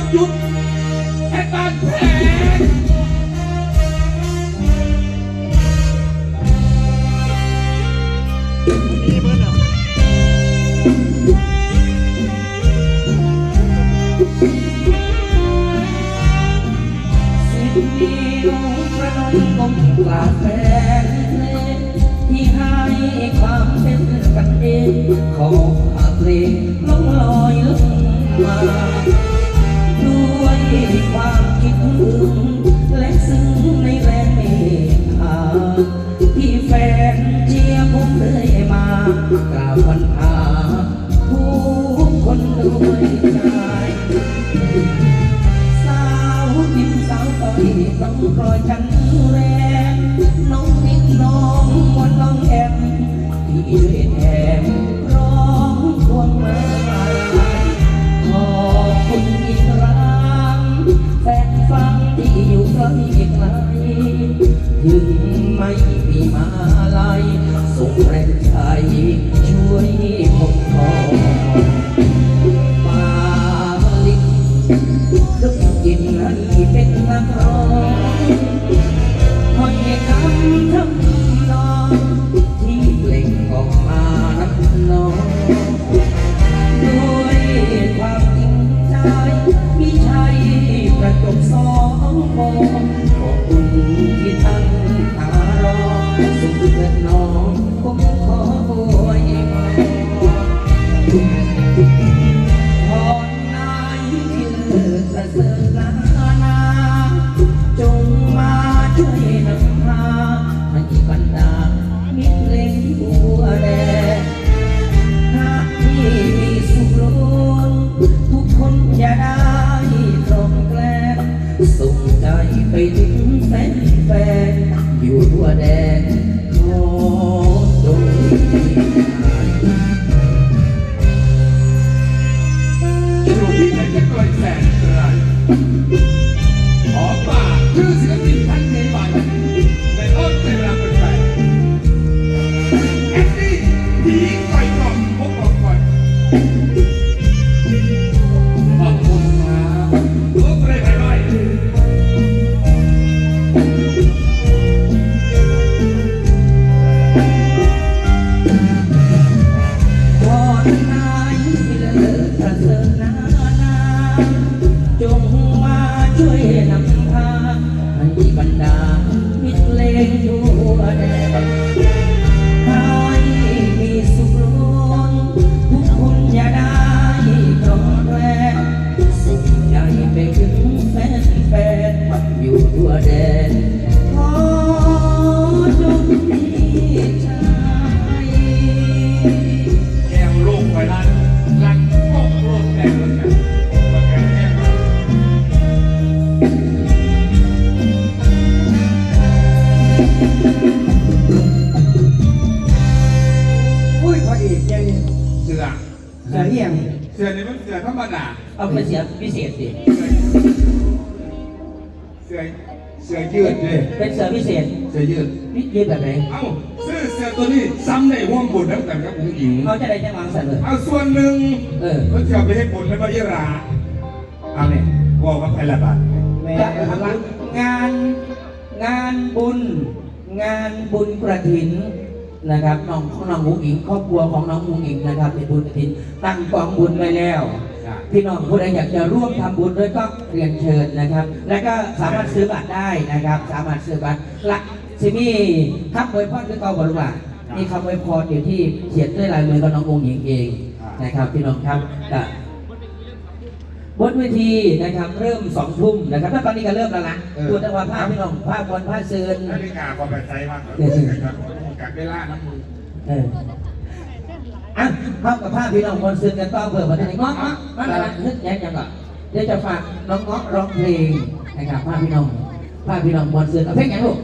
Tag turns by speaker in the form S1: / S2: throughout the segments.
S1: งหยุดแค่การแพ้
S2: นี่เบิร์ดอะ
S3: สิ่งเดียวประนมก้มกราบแฟนเพลงที่ให้ความเป็นกันเองขอฝาเพลงลงลอยลงมา ความคิดถึงและซึ้งในแรง อ ไปถึงแฟนแฟนๆอยู่ทั่วแดน
S1: เอา
S3: ไป
S2: เสีย
S3: พิเศษดิ
S1: เสือเสือยืดเลย
S3: เป็นเสือพิเศษ
S1: เสือยืด
S3: พิยืดแบบไหน
S1: เอ้าซื้อเสือตัวนี้ซ้ำในห่วงบุญน้ำกันกับผู้หญิง
S3: เขาจะได้จะวางสันเลย
S1: เอาส่วนหนึ่ง
S3: เออ
S1: เขาจะเอาไปให้บุญในพระยราเอาเนี่ยบอกกับไพละบาท
S2: แม่
S3: จะทำงานงานบุญ งานบุญกระถินนะครับน้องของน้องมุงอิงครอบครัวของน้องมุงอิงนะครับเป็นบุญกระถินตั้งกองบุญไว้แล้ว พี่น้องผู้ใดอยากจะร่วมทำบุญด้วยก็เรียนเชิญนะครับ และก็สามารถซื้อบัตรได้นะครับ สามารถซื้อบัตรละสิมีคำอวยพรคือเก่าบรุษว่ามีคำอวยพรอยู่ที่เขียนด้วยลายมือของน้ององค์หญิงเองนะครับพี่น้องครับก็บนเวทีนะครับเริ่มสองทุ่มนะครับแล้วตอนนี้ก็เริ่มแล้วนะตัวจังหวะภาพพี่น้องภาพบนภาพเซิน
S1: นาฬิกาความเป็นใจมากกับเวลาน้ำมือ
S3: เอออะภาพกับภาพพี่น้องบนเซินกันต่อเผื่อมาถึงง้อง้อมาแล้วนะนึกแย้งยังก่อนเดี๋ยวจะฝากน้องง้อร้องเพลงนะครับภาพพี่น้องภาพพี่น้องบนเซินเอาเพลงยังลูก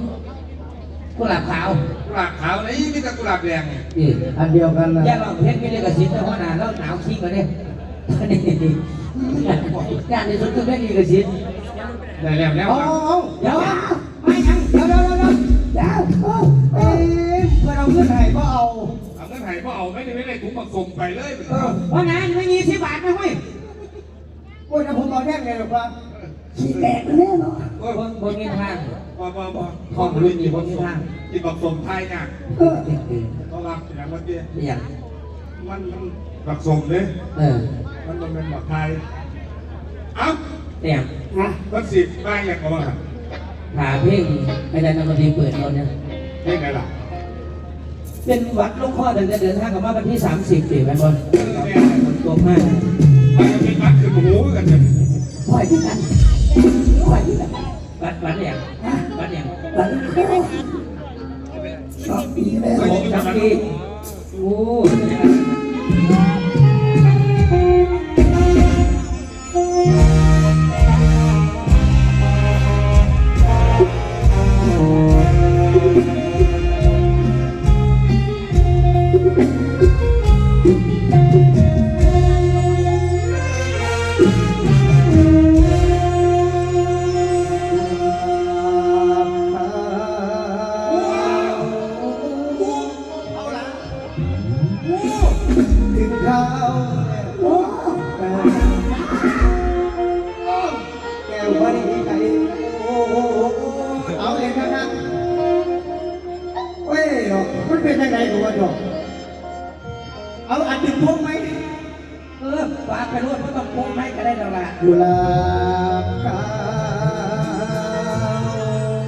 S3: กุหลาบขาว
S1: กุหลาบขาวนี่มีแต่กุหลาบแดง
S3: นี่
S2: อันเดียวกันนะ
S3: อย่าลองเพลงไม่ได้กระสิบแต่ว่าหนาแล้วหนาวขี้มาเนี่ยการในสุดคือไม่มีกระสิบ
S1: ได้แล้วแล้ว
S2: เอาเอา
S3: เดี๋ยวไม่ยัง
S2: เดี๋ยวเดี๋ยวเดี๋ยวเดี๋ยว เอา
S1: ไม่ได้ไม่ได้ถุงมาส่งไปเลย
S2: เออ
S3: ว่าไงไม่มีสิบบาทนะเว้ย
S2: โโอ้ยนะผมเอาแน่ไงหรอกว่าขี้แตกแน่เนาะ
S1: โอ้ย
S3: บนบนนี้ทาง
S1: บ่บ่บ่
S3: ของรุ่นนี้บ่มีทาง
S1: ที่บอกสมไทยเนี่ย
S2: เออ
S1: ต้องรับอย่างเมื่อกี้
S3: อย่าง
S1: มันมันบักสมเลย
S3: เออ
S1: มันมันเป็นบักไทยเอ้า
S3: เนี่ย
S2: นะ
S1: มันสิบมาอย่างไรบ้าง
S3: หาเพลงอาจารย์นักดนตรีเปิดเราเนี่ย
S1: เฮ้ยไงล่ะ
S3: เป็นวัดหลูกข้อเดินเดินทางกลับมาวันที่ 30ปีไปบน
S1: เออเนี่ย
S3: ตัวมาก
S1: มันจะเป็นมัดคือหมูกันเนี่ย
S2: ปล่อยที่กันปล่อยที่กัน
S3: วัดวัดอย่างวัดอย่าง
S2: หลังโคชอบปีเลย
S3: โอ้จังกี
S2: กุห
S3: ลา
S2: บขา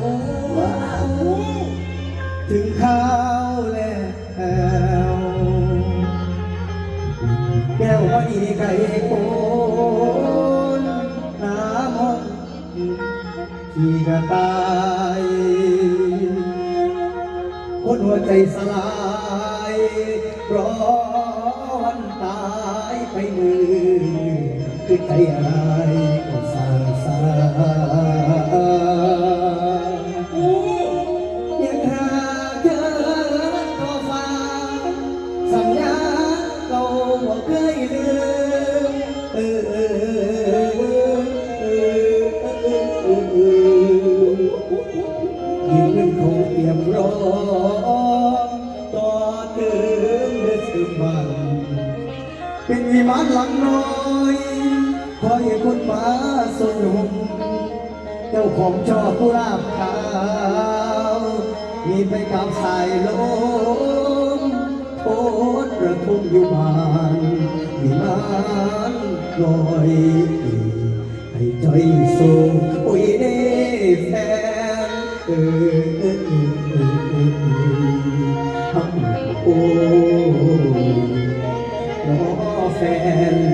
S2: วถึงข้าวแล้วแก้วว่าดีไก่โคนน้ำมนที่กระตายคนหัวใจสลายร้อนตายไปมือ คือใสนุมเจ้าของชอบผู้ราบขาวมีไปกับสายลมโทษระทมอยู่บ้านวิมานลอยให้ใจสูงโอ้ยเด้แฟนเออเออเออเออเออเออโอ้น้อแฟน